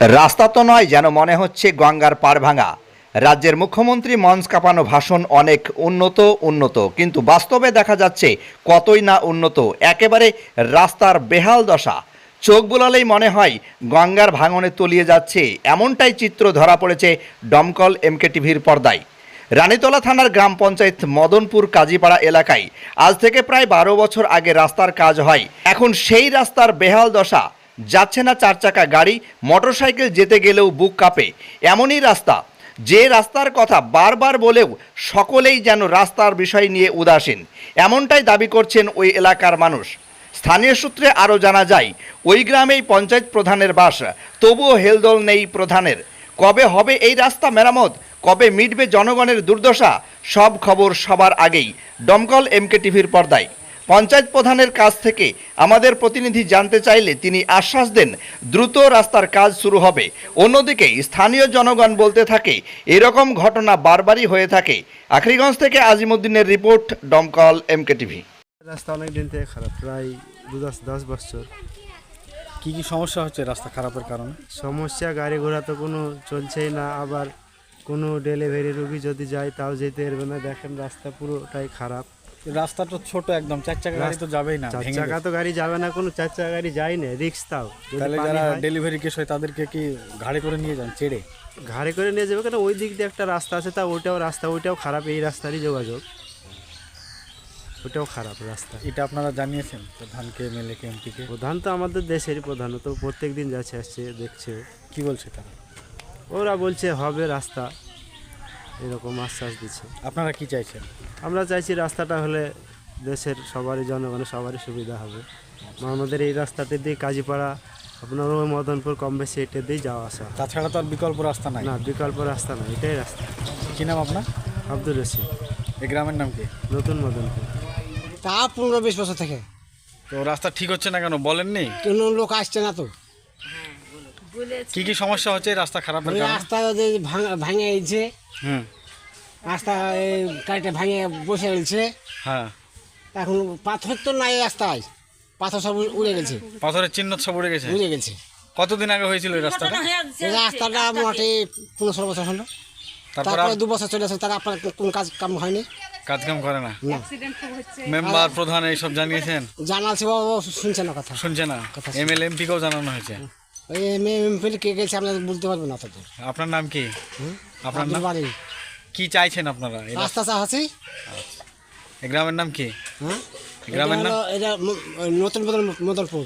রাস্তা তো নয়, যেন মনে হচ্ছে গঙ্গার পাড় ভাঙা। রাজ্যের মুখ্যমন্ত্রী মঞ্চ কাঁপানো ভাষণ অনেক উন্নত উন্নত। কিন্তু বাস্তবে দেখা যাচ্ছে কতই না উন্নত, একেবারে রাস্তার বেহাল দশা। চোখ বুলালেই মনে হয় গঙ্গার ভাঙনে তলিয়ে যাচ্ছে, এমনটাই চিত্র ধরা পড়েছে দমকল এমকে টিভির পর্দায়। রানীতলা থানার গ্রাম পঞ্চায়েত মদনপুর কাজীপাড়া এলাকায় আজ থেকে প্রায় বারো বছর আগে রাস্তার কাজ হয়। এখন সেই রাস্তার বেহাল দশা যাচ্ছে না চার চাকা গাড়ি, মোটরসাইকেল যেতে গেলেও বুক কাঁপে। এমনই রাস্তা। যে রাস্তার কথা বারবার বলেও সকলেই যেন রাস্তার বিষয় নিয়ে উদাসীন। এমনটাই দাবি করছেন ওই এলাকার মানুষ। স্থানীয় সূত্রে আরও জানা যায়, ওই গ্রামেই পঞ্চায়েত প্রধানের বাস। তবুও হেলদোল নেই প্রধানের। কবে হবে এই রাস্তা মেরামত? কবে মিটবে জনগণের দুর্দশা? সব খবর সবার আগেই। দমকল এমকে টিভির পর্দায়। পঞ্চায়েত প্রধানের কাছ থেকে আমাদের প্রতিনিধি জানতে চাইলে তিনি আশ্বাস দেন দ্রুত রাস্তার কাজ শুরু হবে। অন্যদিকে স্থানীয় জনগণ বলতে থাকে এরকম ঘটনা বারবারই হয়ে থাকে। আখরিগঞ্জ থেকে আজিমুদ্দিনের রিপোর্ট দমকল এমকে টিভি। রাস্তা অনেক দিন থেকে খারাপ প্রায় দু দশ দশ বছর। কী কী সমস্যা হচ্ছে রাস্তা খারাপের কারণে? সমস্যা গাড়ি ঘোড়া তো কোনো চলছেই না আবার কোনো ডেলিভারি রুগী যদি যায় তাও যেতে পারবে না। দেখেন রাস্তা পুরোটাই খারাপ। রাস্তা তো ছোট একদম চার চাকা গাড়ি তো যাবেই না চার চাকা তো গাড়ি যাবে না কোনো চার চাকা গাড়ি যায় না রিক্স তাও। তাহলে যারা ডেলিভারি কেস হয় তাদেরকে কি গাড়ি করে নিয়ে যান চেড়ে ঘাড়ে করে নিয়ে যাবে কেন? ওই দিক দিয়ে একটা রাস্তা আছে তা ওইটাও রাস্তা ওইটাও খারাপ এই রাস্তারই যোগাযোগ। ওইটাও খারাপ রাস্তা। এটা আপনারা জানিয়েছেন প্রধানকে এমএলএ কে এমপিকে প্রধান তো আমাদের দেশেরই প্রধান তো প্রত্যেক দিন যাচ্ছে আসছে দেখছে। কি বলছে তারা? ওরা বলছে হবে রাস্তা। এরকম আশ্বাস দিচ্ছে। আপনারা কি চাইছেন? আমরা চাইছি রাস্তাটা হলে দেশের সবারই জনগণের সবারই সুবিধা হবে। আমাদের এই রাস্তাতে দিয়ে কাজীপাড়া আপনার ওই মদনপুর কম বেশি এটা দিয়ে যাওয়া আসা। তাছাড়া তো আর বিকল্প রাস্তা নাই। না বিকল্প রাস্তা না এটাই রাস্তা। কি নাম আপনার? আব্দুর রশিদ। এই গ্রামের নাম কি? নতুন মদনপুর। তা পনেরো বিশ বছর থেকে। তো রাস্তা ঠিক হচ্ছে না কেন বলেননি? কোনো লোক আসছে না তো। কি কি সমস্যা হচ্ছে রাস্তা খারাপ রাস্তা ভাঙে গেছে হুম। রাস্তা এই গাড়িটা ভাঙে বসে গেছে হ্যাঁ। এখন পাথর তো নাই রাস্তায়। পাথর সব উড়ে গেছে। পাথরের চিহ্ন সব উড়ে গেছে? উড়ে গেছে। কতদিন আগে হয়েছিল এই রাস্তাটা? এই রাস্তাটা মোটামুটি পনেরো ষোলো বছর হলো। তারপরে দু বছর চলে আসে তারা আপনার কোনো কাজ কাম হয়নি। কাজ কাম করে না? না। মেম্বার প্রধান এইসব জানিয়েছেন? জানালছে ও শুনছে না কথা। শুনছে না। কথা এমএলএ এমপিকেও জানানো হয়েছে? ওই এমপি কে গেছে আমরা বলতে পারব না আপনার নাম কি? আপনার নাম? বাড়ি। কি চাইছেন আপনারা? রাস্তা- চাহাছি। এই গ্রামের নাম কি? হুম গ্রামের নাম এটা নতুন মদন মদনপুর